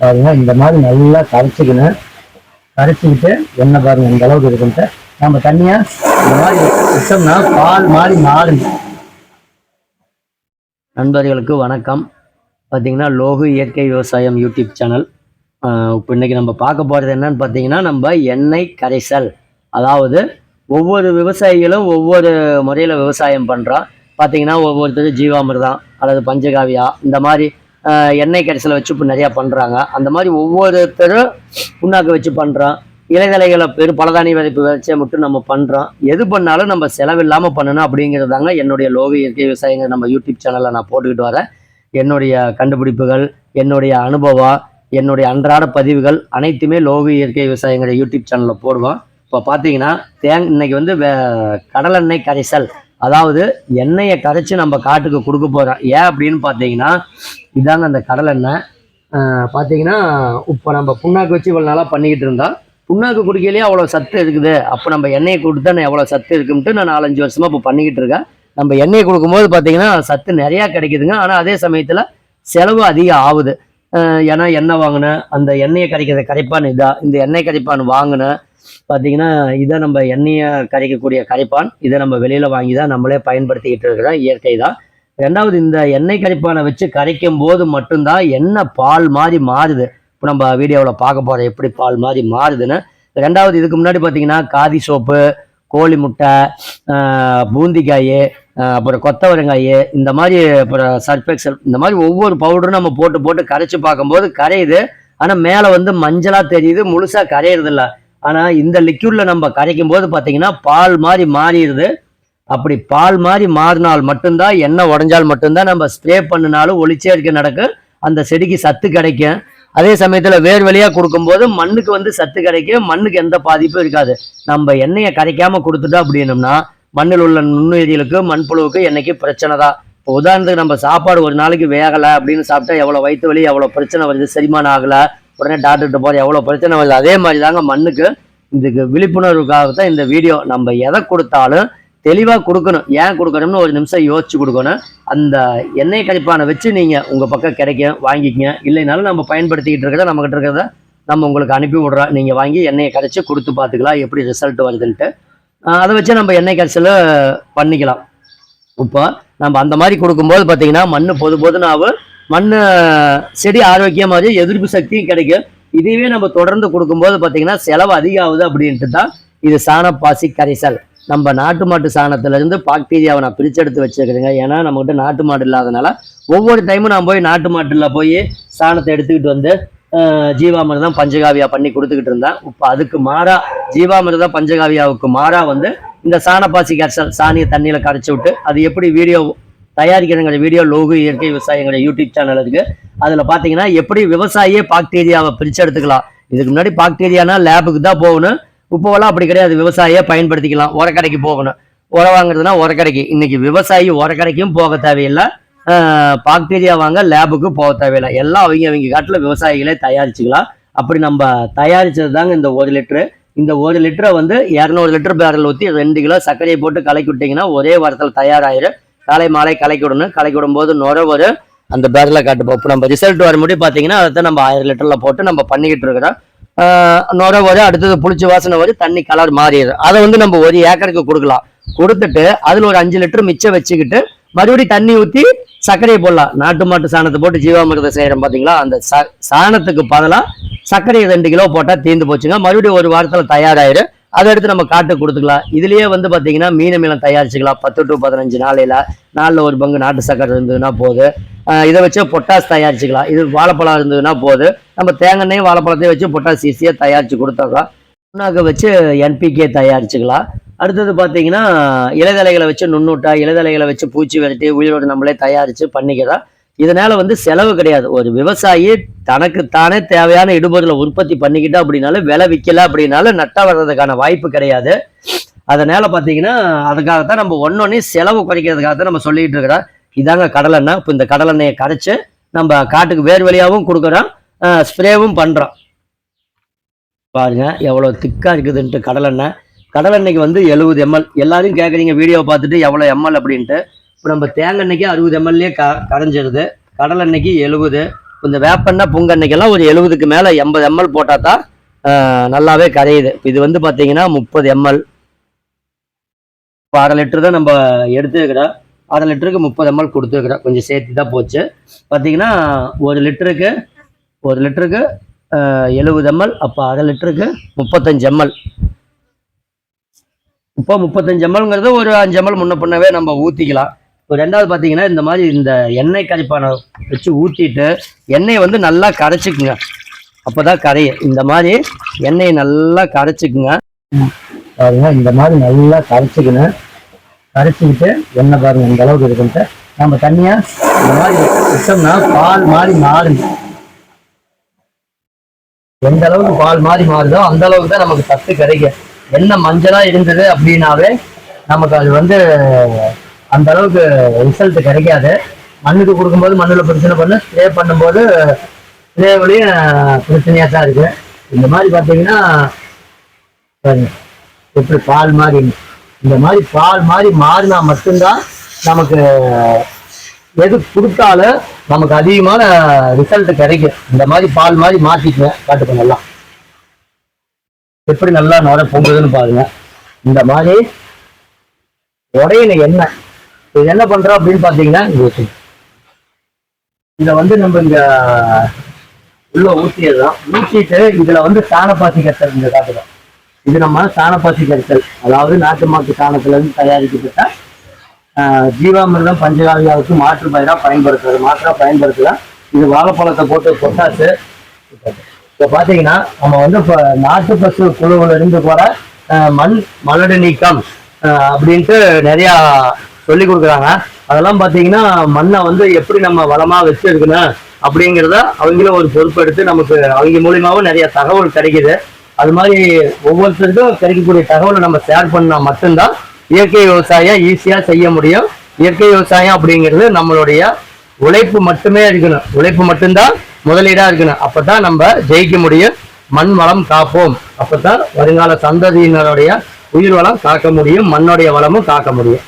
பாருங்க இந்த மாதிரி நல்லா கரைச்சிக்கணும். கரைச்சிக்கிட்டு எண்ணெய் பாருங்க இந்த அளவுக்கு இருக்குன்ட்டு நம்ம தண்ணியா இந்த மாதிரி விட்டோம்னா பால் மாதிரி மாறும். நண்பர்களுக்கு வணக்கம். பார்த்தீங்கன்னா லோகு இயற்கை விவசாயம் யூடியூப் சேனல் இப்போ இன்னைக்கு நம்ம பார்க்க போகிறது என்னன்னு பார்த்தீங்கன்னா நம்ம எண்ணெய் கரைசல். அதாவது ஒவ்வொரு விவசாயிகளும் ஒவ்வொரு முறையில் விவசாயம் பண்ணுறோம் பார்த்தீங்கன்னா ஒவ்வொருத்தரும் ஜீவாமிர்தம் அல்லது பஞ்சகாவியா இந்த மாதிரி எண்ணெய் கரைசலை வச்சு இப்போ நிறையா பண்ணுறாங்க அந்த மாதிரி ஒவ்வொருத்தரும் புண்ணாக்கு வச்சு பண்ணுறோம் இலைதலைகளை பெரு பலதானிய விதைப்பு விதைச்சே மட்டும் நம்ம பண்ணுறோம் எது பண்ணாலும் நம்ம செலவில்லாமல் பண்ணணும் அப்படிங்கிறதாங்க என்னுடைய லோக இயற்கை விவசாயங்கள் நம்ம யூடியூப் சேனலில் நான் போட்டுக்கிட்டு வரேன். என்னுடைய கண்டுபிடிப்புகள் என்னுடைய அனுபவம் என்னுடைய அன்றாட பதிவுகள் அனைத்துமே லோக இயற்கை விவசாயங்கிற யூடியூப் சேனலில் போடுவோம். இப்போ பார்த்தீங்கன்னா தேங் இன்னைக்கு வந்து வே- கடலெண்ணெய் கரைசல் அதாவது எண்ணெயை கரைச்சி நம்ம காட்டுக்கு கொடுக்க போகிறோம் ஏன் அப்படின்னு பார்த்தீங்கன்னா இதாங்க அந்த கடலெண்ணெய் பார்த்தீங்கன்னா இப்போ நம்ம புண்ணாக்கு வச்சு இவ்வளோ நாளாக பண்ணிக்கிட்டு இருந்தோம். புண்ணாக்கு குடிக்கலையே அவ்வளோ சத்து இருக்குது. அப்போ நம்ம எண்ணெயை கொடுத்தா நான் எவ்வளோ சத்து இருக்குன்ட்டு நான் நாலஞ்சு வருஷமாக இப்போ பண்ணிக்கிட்டு இருக்கேன். நம்ம எண்ணெயை கொடுக்கும்போது பார்த்தீங்கன்னா சத்து நிறையா கிடைக்குதுங்க. ஆனால் அதே சமயத்தில் செலவு அதிகம் ஆகுது. ஏன்னா எண்ணெய் வாங்கினேன். அந்த எண்ணெயை கரைக்கிறத கரைப்பான் இதா. இந்த எண்ணெய் கரைப்பான் வாங்கினேன். பார்த்தீங்கன்னா இதை நம்ம எண்ணெயை கரைக்கக்கூடிய கரைப்பான் இதை நம்ம வெளியில் வாங்கி தான் நம்மளே பயன்படுத்திக்கிட்டு இருக்கிறோம். இயற்கை தான். ரெண்டாவது இந்த எண்ணெய் கரைப்பானை வச்சு கரைக்கும் போது மட்டும்தான் எண்ணெய் பால் மாதிரி மாறுது. இப்போ நம்ம வீடியோவில் பார்க்க போகிறோம் எப்படி பால் மாதிரி மாறுதுன்னு. ரெண்டாவது இதுக்கு முன்னாடி பார்த்தீங்கன்னா காதி சோப்பு கோழி முட்டை பூந்திக்காய் அப்புறம் கொத்தவரங்காய் இந்த மாதிரி அப்புறம் சர்ஃபெக்சல் இந்த மாதிரி ஒவ்வொரு பவுடரும் நம்ம போட்டு போட்டு கரைச்சி பார்க்கும்போது கரையுது. ஆனால் மேலே வந்து மஞ்சளாக தெரியுது முழுசாக கரையிறதில்ல. ஆனால் இந்த லிக்யூடில் நம்ம கரைக்கும் போது பார்த்தீங்கன்னா பால் மாதிரி மாறிடுது. அப்படி பால் மாதிரி மாறினால் மட்டும்தான் எண்ணெய் உடஞ்சால் மட்டும்தான் நம்ம ஸ்ப்ரே பண்ணினாலும் ஒளிச்சேர்க்கை நடக்கும் அந்த செடிக்கு சத்து கிடைக்கும். அதே சமயத்தில் வேர் வழியாக கொடுக்கும்போது மண்ணுக்கு வந்து சத்து கிடைக்கும். மண்ணுக்கு எந்த பாதிப்பும் இருக்காது. நம்ம எண்ணெயை கரைக்காமல் கொடுத்துட்டோம் அப்படின்னம்னா மண்ணில் உள்ள நுண்ணுயிரிகளுக்கு மண்புழுவுக்கு என்னைக்கு பிரச்சனை தான். இப்போ உதாரணத்துக்கு நம்ம சாப்பாடு ஒரு நாளைக்கு வேகலை அப்படின்னு சாப்பிட்டா எவ்வளோ வயிற்று வலி எவ்வளோ பிரச்சனை வருது செரிமானம் ஆகலை உடனே டாக்டர்கிட்ட போகிற எவ்வளோ பிரச்சனை வருது? அதே மாதிரி தாங்க மண்ணுக்கு. இதுக்கு விழிப்புணர்வுக்காக தான் இந்த வீடியோ நம்ம எதை கொடுத்தாலும் தெளிவாக கொடுக்கணும். ஏன் கொடுக்கணும்னு ஒரு நிமிஷம் யோசிச்சு கொடுக்கணும். அந்த எண்ணெய் கழிப்பானை வச்சு நீங்கள் உங்கள் பக்கம் கிடைக்கும் வாங்கிக்கங்க. இல்லைனாலும் நம்ம பயன்படுத்திக்கிட்டு இருக்கிறத நம்மகிட்ட இருக்கிறத நம்ம உங்களுக்கு அனுப்பி விடுறோம். நீங்கள் வாங்கி எண்ணெயை கரைச்சி கொடுத்து பார்த்துக்கலாம் எப்படி ரிசல்ட் வருதுன்ட்டு. அதை வச்சு நம்ம எண்ணெய் கரைச்சல் பண்ணிக்கலாம். இப்போ நம்ம அந்த மாதிரி கொடுக்கும்போது பார்த்தீங்கன்னா மண் பொது பொதுனாவும் மண் செடி ஆரோக்கியமாக எதிர்ப்பு சக்தியும் கிடைக்கும். இதுவே நம்ம தொடர்ந்து கொடுக்கும்போது பார்த்தீங்கன்னா செலவு அதிகம் ஆகுது அப்படின்ட்டு தான் இது சாணப்பாசி கரைசல். நம்ம நாட்டு மாட்டு சாணத்துலேருந்து பாக்டீரியாவை நான் பிரிச்செடுத்து வச்சிருக்கிறேங்க. ஏன்னா நம்மகிட்ட நாட்டு மாடு இல்லாதனால ஒவ்வொரு டைமும் நான் போய் நாட்டு மாட்டில் போய் சாணத்தை எடுத்துக்கிட்டு வந்து ஆஹ், ஜீவாமிர்தம் பஞ்சகாவியா பண்ணி கொடுத்துக்கிட்டு இருந்தேன். இப்போ அதுக்கு மாறா ஜீவாமிர்தம் பஞ்சகாவியாவுக்கு மாறா வந்து இந்த சாணப்பாசி கரைசல் சாணியை தண்ணியில் கரைச்சி விட்டு அது எப்படி வீடியோ தயாரிக்கிறங்கிற வீடியோ லோகு இயற்கை விவசாயங்கிற யூடியூப் சேனல் இருக்கு. அதில் பார்த்தீங்கன்னா எப்படி விவசாயியே பாக்டீரியாவை பிரித்து எடுத்துக்கலாம். இதுக்கு முன்னாடி பாக்டீரியானா லேபுக்கு தான் போகணும். இப்போவெல்லாம் அப்படி கிடையாது. விவசாயியை பயன்படுத்திக்கலாம். உரக்கடைக்கு போகணும். உரம் வாங்குறதுனா உரக்கடைக்கு. இன்னைக்கு விவசாயி உரக்கடைக்கும் போக தேவையில்லை. பாக்டீரியா வாங்க லேபுக்கு போக தேவையில்லை. எல்லாம் அவங்க அவங்க காட்டில் விவசாயிகளே தயாரிச்சுக்கலாம். அப்படி நம்ம தயாரிச்சது தாங்க இந்த ஒரு லிட்டரு. இந்த ஒரு லிட்டரை வந்து இரநூறு லிட்டர் பேரல் ஊற்றி ரெண்டு கிலோ சர்க்கரையை போட்டு கலக்கி விட்டிங்கன்னா ஒரே வாரத்தில் தயாராகிடும் காலை மாலை கலக்கி விடணும். கலக்கி விடும்போது நுர வரும் அந்த பேரில் காட்டுப்போம் இப்போ நம்ம ரிசல்ட் வர முடியும் பார்த்தீங்கன்னா அதை தான் நம்ம ஆயிரம் லிட்டரில் போட்டு நம்ம பண்ணிக்கிட்டு இருக்கிறோம். ஆஹ் நுர வரும் அடுத்தது புளிச்சு வாசனை வரும் தண்ணி கலர் மாறிடும் அதை வந்து நம்ம ஒரு ஏக்கருக்கு கொடுக்கலாம். கொடுத்துட்டு அதில் ஒரு அஞ்சு லிட்டர் மிச்சம் வச்சுக்கிட்டு மறுபடியும் தண்ணி ஊற்றி சர்க்கரையை போடலாம். நாட்டு மாட்டு சாணத்தை போட்டு ஜீவாமிர்தம் செய்கிறோம் பார்த்தீங்களா அந்த ச சாணத்துக்கு பதிலாக சர்க்கரையை ரெண்டு கிலோ போட்டால் தீர்ந்து போச்சுங்க. மறுபடியும் ஒரு வாரத்தில் தயாராகிடும் அதை எடுத்து நம்ம காட்டை கொடுத்துக்கலாம். இதுலயே வந்து பார்த்தீங்கன்னா மீன மீனம் தயாரிச்சுக்கலாம். பத்து டு பதினஞ்சு நாளையில நாளில் ஒரு பங்கு நாட்டு சர்க்கரை இருந்ததுன்னா போதும் இதை வச்சு பொட்டாஸ் தயாரிச்சுக்கலாம். இது வாழைப்பழம் இருந்ததுன்னா போதும் நம்ம தேங்காய் வாழைப்பழத்தையும் வச்சு பொட்டாஸ் ஈஸியாக தயாரிச்சு கொடுத்துக்கலாம் புண்ணாக்கை வச்சு என்பிகே தயாரிச்சுக்கலாம். அடுத்தது பார்த்தீங்கன்னா இலைதலைகளை வச்சு நுண்ணூட்டா இலைதலைகளை வச்சு பூச்சி விரட்டி உயிரோடு நம்மளே தயாரித்து பண்ணிக்கலாம். இதனால வந்து செலவு கிடையாது. ஒரு விவசாயி தனக்குத்தானே தேவையான இடுபொருளை உற்பத்தி பண்ணிக்கிட்டா அப்படின்னாலும் விலை விற்கல அப்படின்னாலும் நட்டா வர்றதுக்கான வாய்ப்பு கிடையாது. அதனால பார்த்தீங்கன்னா அதுக்காகத்தான் நம்ம ஒன்னொன்னே செலவு குறைக்கிறதுக்காக தான் நம்ம சொல்லிட்டு இருக்கிறோம். இதாங்க கடலெண்ணெய். இப்போ இந்த கடலெண்ணெயை கரைச்சி நம்ம காட்டுக்கு வேர் வழியாகவும் கொடுக்குறோம். ஸ்ப்ரேவும் பண்ணுறோம் பாருங்க எவ்வளோ திக்காக இருக்குதுன்ட்டு கடலெண்ணெய். கடலெண்ணெய்க்கு வந்து எழுபது எம்எல். எல்லாரும் கேட்குறீங்க வீடியோ பார்த்துட்டு எவ்வளோ எம்எல் அப்படின்ட்டு. இப்போ நம்ம தேங்காய் எண்ணெய்க்கு அறுபது எம்எல்ஏ க கரைஞ்சிருது. அன்னைக்கு எழுபது. இந்த வேப்பெண்ணெய் புங்கெண்ணெய்க்கெல்லாம் ஒரு எழுபதுக்கு மேலே எண்பது எம்எல் போட்டால் தான் நல்லாவே கரையுது. இது வந்து பார்த்தீங்கன்னா முப்பது எம்எல் இப்போ அரை லிட்டர் தான் நம்ம எடுத்துக்கிறோம் அரை லிட்டருக்கு முப்பது எம்எல் கொடுத்துருக்குறோம். கொஞ்சம் சேர்த்து தான் போச்சு. பார்த்தீங்கன்னா ஒரு லிட்டருக்கு ஒரு லிட்டருக்கு எழுபது எம்எல் அப்போ அரை லிட்டருக்கு முப்பத்தஞ்சு எம்எல் இப்போ முப்பத்தஞ்சு எம்எல்ங்கிறது ஒரு அஞ்சு எம்எல் முன்ன பின்னவே நம்ம ஊற்றிக்கலாம் ரெண்டாவது பார்த்தீங்கன்னா இந்த மாதிரி இந்த எண்ணெய் கரைப்பானை வச்சு ஊற்றிட்டு எண்ணெயை வந்து நல்லா கரைச்சிக்குங்க. அப்போ தான் கரையும். இந்த மாதிரி எண்ணெயை நல்லா கரைச்சிக்குங்க. பாருங்க இந்த மாதிரி நல்லா கரைச்சிக்கணும் கரைச்சிக்கிட்டு எண்ணெய் பாருங்க இந்த அளவுக்கு இருக்குன்ட்டு. நம்ம தண்ணியா இந்த மாதிரி விட்டோம்னா பால் மாதிரி மாறுங்க எந்த அளவுக்கு பால் மாதிரி மாறுதோ அந்த அளவுக்கு தான் நமக்கு சத்து கிடைக்கும். என்ன மஞ்சளாக இருந்தது அப்படின்னாவே நமக்கு அது வந்து அந்த அளவுக்கு ரிசல்ட் கிடைக்காது. மண்ணுக்கு கொடுக்கும்போது மண்ணுல பிரச்சனை பண்ணு ஸ்ப்ரே பண்ணும்போது ஸ்ப்ரேவிலையும் பிரச்சனையா தான் இருக்கு. இந்த மாதிரி பார்த்தீங்கன்னா எப்படி பால் மாதிரி இந்த மாதிரி பால் மாதிரி மாறினா மட்டும்தான் நமக்கு எது கொடுத்தாலும் நமக்கு அதிகமான ரிசல்ட் கிடைக்கும். இந்த மாதிரி பால் மாதிரி மாற்றிக்குவேன் காட்டுக்கு நல்லா. எப்படி நல்லா நுர பொங்குதுன்னு பாருங்க. இந்த மாதிரி உடையின எண்ணெய் இது என்ன பண்றோம் அப்படின்னு பாத்தீங்கன்னா இதை வந்து நம்ம இங்க உள்ள ஊற்றியதுதான் ஊற்றிட்டு இதுல வந்து சாணப்பாசி கத்தல் இந்த காட்டுறோம். இது நம்ம சாணப்பாசி கத்தல் அதாவது நாட்டு மாட்டு சாணத்துல இருந்து தயாரிக்கப்பட்ட ஆஹ், ஜீவாமிர்தம் பஞ்சகாவியாவுக்கு மாற்று பயிரா பயன்படுத்துறது. மாற்றா பயன்படுத்தலாம் இது வாழைப்பழத்தை போட்டு பொட்டாசு. இப்போ பார்த்தீங்கன்னா நம்ம வந்து இப்போ நாட்டு பசு குழுவில் இருந்து போற ஆஹ், மண் மலடு நீக்கம் அப்படின்ட்டு நிறையா சொல்லி கொடுக்குறாங்க. அதெல்லாம் பார்த்தீங்கன்னா மண்ணை வந்து எப்படி நம்ம வளமாக வச்சிருக்கணும் அப்படிங்கிறத அவங்களும் ஒரு பொறுப்பெடுத்து நமக்கு அவங்க மூலியமாகவும் நிறைய தகவல் கிடைக்குது. அது மாதிரி ஒவ்வொருத்தருக்கும் கிடைக்கக்கூடிய தகவலை நம்ம ஷேர் பண்ணா மட்டும்தான் இயற்கை விவசாயம் ஈஸியாக செய்ய முடியும். இயற்கை விவசாயம் அப்படிங்கிறது நம்மளுடைய உழைப்பு மட்டுமே இருக்கணும். உழைப்பு மட்டும்தான் முதலீடாக இருக்கணும். அப்போ தான் நம்ம ஜெயிக்க முடியும். மண் வளம் காப்போம். அப்போ தான் வருங்கால சந்ததியினருடைய உயிர் வளம் காக்க முடியும். மண்ணுடைய வளமும் காக்க முடியும்.